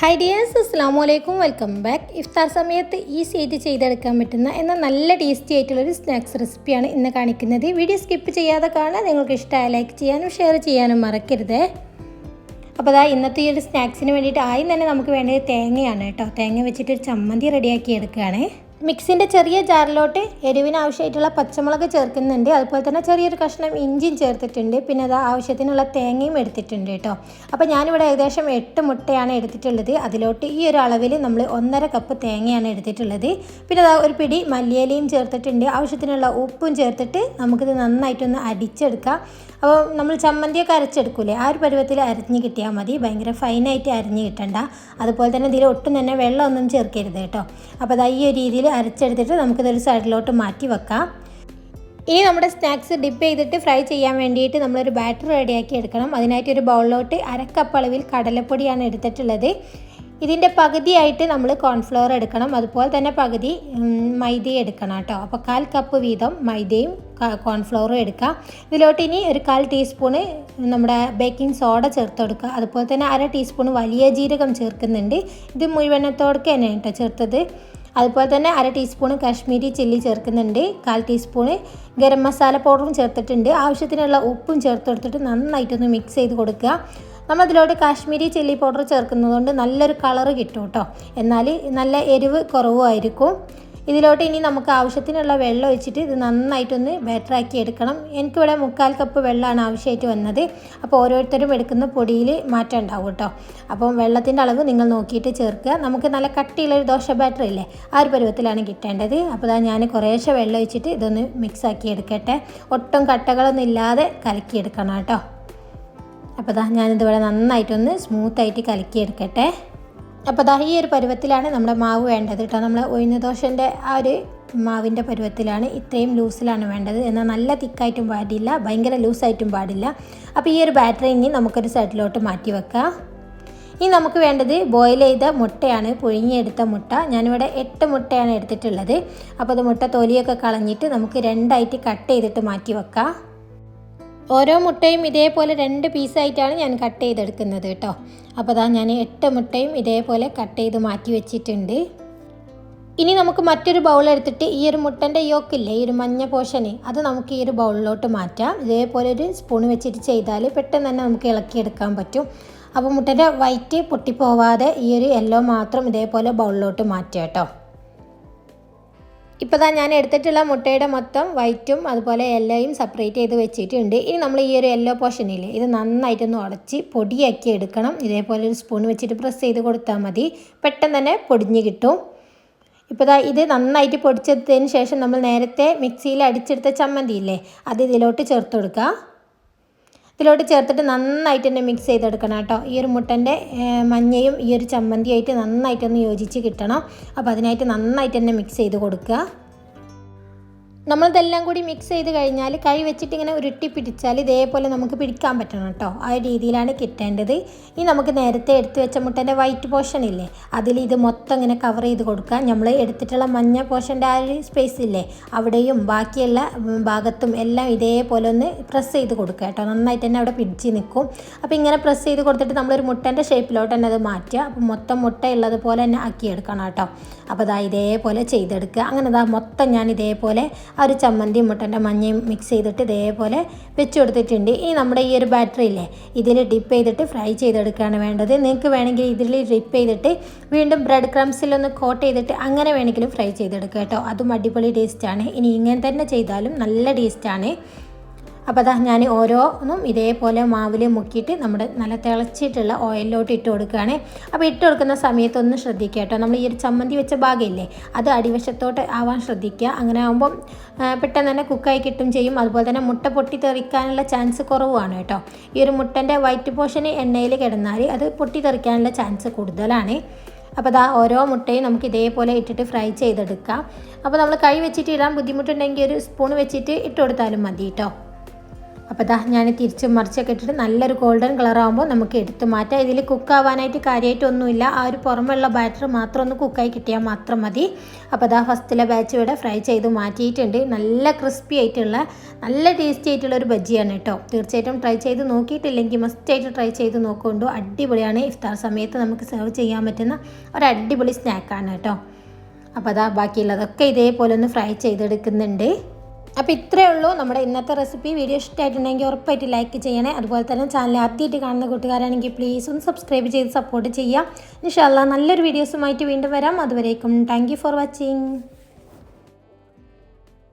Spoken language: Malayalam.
ഹൈ ഡിയേഴ്സ് അസ്സാം വലൈക്കും വെൽക്കം ബാക്ക് ഇഫ്താർ സമയത്ത് ഈസി ആയിട്ട് ചെയ്തെടുക്കാൻ പറ്റുന്ന എന്നാൽ നല്ല ടേസ്റ്റി ആയിട്ടുള്ള ഒരു സ്നാക്സ് റെസിപ്പിയാണ് ഇന്ന് കാണിക്കുന്നത്. വീഡിയോ സ്കിപ്പ് ചെയ്യാതെ കാണാൻ നിങ്ങൾക്ക് ഇഷ്ടമായ ലൈക്ക് ചെയ്യാനും ഷെയർ ചെയ്യാനും മറക്കരുത്. അപ്പോൾ അതാ ഇന്നത്തെ ഈ ഒരു സ്നാക്സിന് വേണ്ടിയിട്ട് ആദ്യം തന്നെ നമുക്ക് വേണ്ടത് തേങ്ങയാണ് കേട്ടോ. തേങ്ങ വെച്ചിട്ട് ഒരു ചമ്മന്തി റെഡിയാക്കി എടുക്കുകയാണ്. മിക്സിന്റെ ചെറിയ ജാറിലോട്ട് എരിവിന് ആവശ്യമായിട്ടുള്ള പച്ചമുളക് ചേർക്കുന്നുണ്ട്. അതുപോലെ തന്നെ ചെറിയൊരു കഷ്ണം ഇഞ്ചിയും ചേർത്തിട്ടുണ്ട്. പിന്നെ അത് ആവശ്യത്തിനുള്ള തേങ്ങയും എടുത്തിട്ടുണ്ട് കേട്ടോ. അപ്പോൾ ഞാനിവിടെ ഏകദേശം എട്ട് മുട്ടയാണ് എടുത്തിട്ടുള്ളത്. അതിലോട്ട് ഈ ഒരു അളവിൽ നമ്മൾ ഒന്നര കപ്പ് തേങ്ങയാണ് എടുത്തിട്ടുള്ളത്. പിന്നെ അതാ ഒരു പിടി മല്ലിയലയും ചേർത്തിട്ടുണ്ട്. ആവശ്യത്തിനുള്ള ഉപ്പും ചേർത്തിട്ട് നമുക്കിത് നന്നായിട്ടൊന്ന് അടിച്ചെടുക്കാം. അപ്പോൾ നമ്മൾ ചമ്മന്തിയൊക്കെ അരച്ചെടുക്കൂലേ? ആ ഒരു പരുവത്തിൽ അരിഞ്ഞ് കിട്ടിയാൽ മതി. ഭയങ്കര ഫൈനായിട്ട് അരിഞ്ഞ് കിട്ടണ്ട. അതുപോലെ തന്നെ ഇതിൽ ഒട്ടും തന്നെ വെള്ളമൊന്നും ചേർക്കരുത് കേട്ടോ. അപ്പോൾ അതാ ഈ ഒരു രീതിയിൽ അരച്ചെടുത്തിട്ട് നമുക്കിതൊരു സൈഡിലോട്ട് മാറ്റി വെക്കാം. ഇനി നമ്മുടെ സ്നാക്സ് ഡിപ്പ് ചെയ്തിട്ട് ഫ്രൈ ചെയ്യാൻ വേണ്ടിയിട്ട് നമ്മളൊരു ബാറ്റർ റെഡിയാക്കി എടുക്കണം. അതിനായിട്ട് ഒരു ബൗളിലോട്ട് അരക്കപ്പ് അളവിൽ കടലപ്പൊടിയാണ് എടുത്തിട്ടുള്ളത്. ഇതിന്റെ പകുതിയായിട്ട് നമ്മൾ കോൺഫ്ലവർ എടുക്കണം. അതുപോലെ തന്നെ പകുതി മൈദയും എടുക്കണം കേട്ടോ. അപ്പോൾ കാൽ കപ്പ് വീതം മൈദയും കോൺഫ്ലവറും എടുക്കുക ഇതിലോട്ട് ഇനി ഒരു കാൽ ടീസ്പൂണ് നമ്മുടെ ബേക്കിംഗ് സോഡ ചേർത്ത് കൊടുക്കുക. അതുപോലെ തന്നെ അര ടീസ്പൂൺ വലിയ ജീരകം ചേർക്കുന്നുണ്ട്. ഇത് മുഴുവനത്തോടൊക്കെ തന്നെ കേട്ടോ ചേർത്തത്. അതുപോലെ തന്നെ അര ടീസ്പൂൺ കാശ്മീരി ചില്ലി ചേർക്കുന്നുണ്ട്. കാൽ ടീസ്പൂണ് ഗരം മസാല പൗഡറും ചേർത്തിട്ടുണ്ട്. ആവശ്യത്തിനുള്ള ഉപ്പും ചേർത്ത് കൊടുത്തിട്ട് നന്നായിട്ടൊന്ന് മിക്സ് ചെയ്ത് കൊടുക്കുക. നമ്മളതിലോട്ട് കാശ്മീരി ചില്ലി പൗഡർ ചേർക്കുന്നതുകൊണ്ട് നല്ലൊരു കളറ് കിട്ടും കേട്ടോ എന്നാൽ നല്ല എരിവ് കുറവുമായിരിക്കും. ഇതിലോട്ട് ഇനി നമുക്ക് ആവശ്യത്തിനുള്ള വെള്ളം ഒഴിച്ചിട്ട് ഇത് നന്നായിട്ടൊന്ന് ബാറ്ററാക്കി എടുക്കണം. എനിക്കിവിടെ മുക്കാൽ കപ്പ് വെള്ളമാണ് ആവശ്യമായിട്ട് വന്നത്. അപ്പോൾ ഓരോരുത്തരും എടുക്കുന്ന പൊടിയിൽ മാറ്റം ഉണ്ടാവും കേട്ടോ അപ്പം വെള്ളത്തിന്റെ അളവ് നിങ്ങൾ നോക്കിയിട്ട് ചേർക്കുക. നമുക്ക് നല്ല കട്ടിയുള്ളൊരു ദോശ ബാറ്റർ ഇല്ലേ ആ ഒരു പരുവത്തിലാണ് കിട്ടേണ്ടത്. അപ്പോൾ ഞാൻ കുറേശ്ശെ വെള്ളം ഒഴിച്ചിട്ട് ഇതൊന്ന് മിക്സ് ആക്കി എടുക്കട്ടെ. ഒട്ടും കട്ടകളൊന്നും ഇല്ലാതെ കലക്കിയെടുക്കണം കേട്ടോ അപ്പോൾ ദാ ഞാനിതിവിടെ നന്നായിട്ടൊന്ന് സ്മൂത്തായിട്ട് കലക്കിയെടുക്കട്ടെ അപ്പോൾ ദാ ഈ ഒരു പരുവത്തിലാണ് നമ്മുടെ മാവ് വേണ്ടത് കേട്ടോ. നമ്മൾ ഉഴുന്ന ദോശന്റെ ആ ഒരു മാവിന്റെ പരുവത്തിലാണ് ഇത്രയും ലൂസിലാണ് വേണ്ടത്. എന്നാൽ നല്ല തിക്കായിട്ടും പാടില്ല ഭയങ്കര ലൂസായിട്ടും പാടില്ല. അപ്പോൾ ഈ ഒരു ബാറ്ററി ഇനി നമുക്കൊരു സൈഡിലോട്ട് മാറ്റി വെക്കാം. ഇനി നമുക്ക് വേണ്ടത് ബോയിൽ ചെയ്ത മുട്ടയാണ് പുഴുങ്ങിയെടുത്ത മുട്ട. ഞാനിവിടെ എട്ട് മുട്ടയാണ് എടുത്തിട്ടുള്ളത്. അപ്പോൾ അത് മുട്ട തൊലിയൊക്കെ കളഞ്ഞിട്ട് നമുക്ക് രണ്ടായിട്ട് കട്ട് ചെയ്തിട്ട് മാറ്റി വെക്കാം. ഓരോ മുട്ടയും ഇതേപോലെ രണ്ട് പീസായിട്ടാണ് ഞാൻ കട്ട് ചെയ്തെടുക്കുന്നത് കേട്ടോ. അപ്പോൾ അതാ ഞാൻ എട്ട് മുട്ടയും ഇതേപോലെ കട്ട് ചെയ്ത് മാറ്റി വെച്ചിട്ടുണ്ട്. ഇനി നമുക്ക് മറ്റൊരു ബൗൾ എടുത്തിട്ട് ഈ ഒരു മുട്ടന്റെ യോക്കില്ലേ ഈ ഒരു മഞ്ഞ പോഷന് അത് നമുക്ക് ഈ ഒരു ബൗളിലോട്ട് മാറ്റാം. ഇതേപോലെ ഒരു സ്പൂൺ വെച്ചിട്ട് ചെയ്താൽ പെട്ടെന്ന് തന്നെ നമുക്ക് ഇളക്കിയെടുക്കാൻ പറ്റും. അപ്പോൾ മുട്ടന്റെ വൈറ്റ് പൊട്ടിപ്പോവാതെ ഈ ഒരു യെല്ലോ മാത്രം ഇതേപോലെ ബൗളിലോട്ട് മാറ്റാം കേട്ടോ. ഇപ്പോൾ തന്നെ ഞാൻ എടുത്തിട്ടുള്ള മുട്ടയുടെ മൊത്തം വൈറ്റും അതുപോലെ യെല്ലോയും സെപ്പറേറ്റ് ചെയ്ത് വെച്ചിട്ടുണ്ട്. ഇനി നമ്മൾ ഈ ഒരു യെല്ലോ പോർഷനില്ലേ ഇത് നന്നായിട്ടൊന്ന് ഉടച്ച് പൊടിയാക്കി എടുക്കണം. ഇതേപോലെ ഒരു സ്പൂൺ വെച്ചിട്ട് പ്രസ് ചെയ്ത് കൊടുത്താൽ മതി. പെട്ടെന്ന് തന്നെ പൊടിഞ്ഞ് കിട്ടും. ഇപ്പോൾ ഇത് നന്നായിട്ട് പൊടിച്ചെടുത്തതിന് ശേഷം നമ്മൾ നേരത്തെ മിക്സിയിൽ അടിച്ചെടുത്ത ചമ്മന്തി ഇല്ലേ അത് ഇതിലോട്ട് ചേർത്ത് കൊടുക്കുക ഇതിലോട്ട് ചേർത്തിട്ട് നന്നായിട്ട് തന്നെ മിക്സ് ചെയ്തെടുക്കണം കേട്ടോ. ഈ ഒരു മുട്ടന്റെ മഞ്ഞയും ഈ ഒരു ചമ്മന്തിയായിട്ട് നന്നായിട്ടൊന്ന് യോജിച്ച് കിട്ടണം. അപ്പോൾ അതിനായിട്ട് നന്നായിട്ട് തന്നെ മിക്സ് ചെയ്ത് കൊടുക്കുക. നമ്മളിതെല്ലാം കൂടി മിക്സ് ചെയ്ത് കഴിഞ്ഞാൽ കൈ വെച്ചിട്ട് ഇങ്ങനെ ഉരുട്ടി പിടിച്ചാൽ ഇതേപോലെ നമുക്ക് പിടിക്കാൻ പറ്റണം കേട്ടോ ആ രീതിയിലാണ് കിട്ടേണ്ടത്. ഇനി നമുക്ക് നേരത്തെ എടുത്തു വെച്ച മുട്ടന്റെ വൈറ്റ് പോർഷൻ ഇല്ലേ അതിൽ ഇത് മൊത്തം ഇങ്ങനെ കവർ ചെയ്ത് കൊടുക്കുക. നമ്മൾ എടുത്തിട്ടുള്ള മഞ്ഞ പോർഷന്റെ ആ ഒരു സ്പേസ് ഇല്ലേ അവിടെയും ബാക്കിയുള്ള ഭാഗത്തും എല്ലാം ഇതേപോലെ ഒന്ന് പ്രസ് ചെയ്ത് കൊടുക്കുക കേട്ടോ നന്നായിട്ട് തന്നെ അവിടെ പിടിച്ച് നിൽക്കും. അപ്പോൾ ഇങ്ങനെ പ്രസ് ചെയ്ത് കൊടുത്തിട്ട് നമ്മളൊരു മുട്ടന്റെ ഷേപ്പിലോട്ട് തന്നെ അത് മാറ്റുക. അപ്പോൾ മൊത്തം മുട്ട ഉള്ളതുപോലെ തന്നെ ആക്കിയെടുക്കണം കേട്ടോ അപ്പോൾ അതാ ഇതേപോലെ ചെയ്തെടുക്കുക. അങ്ങനെ അതാ മൊത്തം ഞാൻ ഇതേപോലെ ആ ഒരു ചമ്മന്തി മുട്ടന്റെ മഞ്ഞയും മിക്സ് ചെയ്തിട്ട് ഇതേപോലെ വെച്ച് കൊടുത്തിട്ടുണ്ട് ഈ നമ്മുടെ ഈ ഒരു ബാറ്ററി ഇല്ലേ ഇതിൽ ഡിപ്പ് ചെയ്തിട്ട് ഫ്രൈ ചെയ്തെടുക്കുകയാണ് വേണ്ടത്. നിങ്ങൾക്ക് വേണമെങ്കിൽ ഇതിൽ ഡിപ്പ് ചെയ്തിട്ട് വീണ്ടും ബ്രെഡ് ക്രംസിലൊന്ന് കോട്ട് ചെയ്തിട്ട് അങ്ങനെ വേണമെങ്കിലും ഫ്രൈ ചെയ്തെടുക്കുക കേട്ടോ. അതും അടിപൊളി ടേസ്റ്റാണ് ഇനി ഇങ്ങനെ തന്നെ ചെയ്താലും നല്ല ടേസ്റ്റാണ് അപ്പോൾ അതാ ഞാൻ ഓരോന്നും ഇതേപോലെ മാവിൽ മുക്കിയിട്ട് നമ്മുടെ നല്ല തിളച്ചിട്ടുള്ള ഓയിലിലോട്ട് ഇട്ട് കൊടുക്കുകയാണ്. അപ്പോൾ ഇട്ട് കൊടുക്കുന്ന സമയത്തൊന്ന് ശ്രദ്ധിക്കുക കേട്ടോ. നമ്മൾ ഈ ഒരു ചമ്മന്തി വെച്ച ഭാഗമില്ലേ അത് അടിവശത്തോട്ട് ആവാൻ ശ്രദ്ധിക്കുക. അങ്ങനെ ആകുമ്പം പെട്ടെന്ന് തന്നെ കുക്കായി കിട്ടും ചെയ്യും. അതുപോലെ തന്നെ മുട്ട പൊട്ടിത്തെറിക്കാനുള്ള ചാൻസ് കുറവാണ് കേട്ടോ. ഈ ഒരു മുട്ടന്റെ വൈറ്റ് പോർഷന് എണ്ണയിൽ കിടന്നാൽ അത് പൊട്ടിത്തെറിക്കാനുള്ള ചാൻസ് കൂടുതലാണ്. അപ്പോൾ അതാ ഓരോ മുട്ടയും നമുക്ക് ഇതേപോലെ ഇട്ടിട്ട് ഫ്രൈ ചെയ്തെടുക്കാം. അപ്പോൾ നമ്മൾ കൈ വെച്ചിട്ട് ഇടാൻ ബുദ്ധിമുട്ടുണ്ടെങ്കിൽ ഒരു സ്പൂൺ വെച്ചിട്ട് ഇട്ട് കൊടുത്താലും മതി കേട്ടോ. അപ്പോൾ ദാ ഞാൻ തിരിച്ച് മറിച്ചൊക്കെ ഇട്ടിട്ട് നല്ലൊരു ഗോൾഡൻ കളർ ആകുമ്പോൾ നമുക്ക് എടുത്ത് മാറ്റാം. ഇതിൽ കുക്ക് ആവാനായിട്ട് കാര്യമായിട്ടൊന്നുമില്ല ആ ഒരു പുറമെയുള്ള ബാറ്റർ മാത്രം ഒന്ന് കുക്കായി കിട്ടിയാൽ മാത്രം മതി. അപ്പോൾ ദാ ഫസ്റ്റിലെ ബാച്ച് ഇവിടെ ഫ്രൈ ചെയ്ത് മാറ്റിയിട്ടുണ്ട്. നല്ല ക്രിസ്പി ആയിട്ടുള്ള നല്ല ടേസ്റ്റി ആയിട്ടുള്ള ഒരു ബജ്ജിയാണ് കേട്ടോ. തീർച്ചയായിട്ടും ട്രൈ ചെയ്ത് നോക്കിയിട്ടില്ലെങ്കിൽ മസ്റ്റായിട്ട് ട്രൈ ചെയ്ത് നോക്കുകൊണ്ടു അടിപൊളിയാണ് ഇഫ്താർ സമയത്ത് നമുക്ക് സെർവ് ചെയ്യാൻ പറ്റുന്ന ഒരു അടിപൊളി സ്നാക്കാണ് കേട്ടോ. അപ്പോൾ അതാ ബാക്കിയുള്ളതൊക്കെ ഇതേപോലെ ഒന്ന് ഫ്രൈ ചെയ്തെടുക്കുന്നുണ്ട്. അപ്പോൾ ഇത്രയേ ഉള്ളൂ. നമ്മുടെ ഇന്നത്തെ റെസിപ്പി വീഡിയോ ഇഷ്ടമായിട്ടുണ്ടെങ്കിൽ ഉറപ്പായിട്ട് ലൈക്ക് ചെയ്യണേ. അതുപോലെ തന്നെ ചാനൽ ആദ്യമായിട്ട് കാണുന്ന കൂട്ടുകാരാണെങ്കിൽ പ്ലീസ് ഒന്ന് സബ്സ്ക്രൈബ് ചെയ്ത് സപ്പോർട്ട് ചെയ്യാം ഇൻഷാല്ല നല്ലൊരു വീഡിയോസുമായിട്ട് വീണ്ടും വരാം. അതുവരേക്കും താങ്ക് ഫോർ വാച്ചിങ്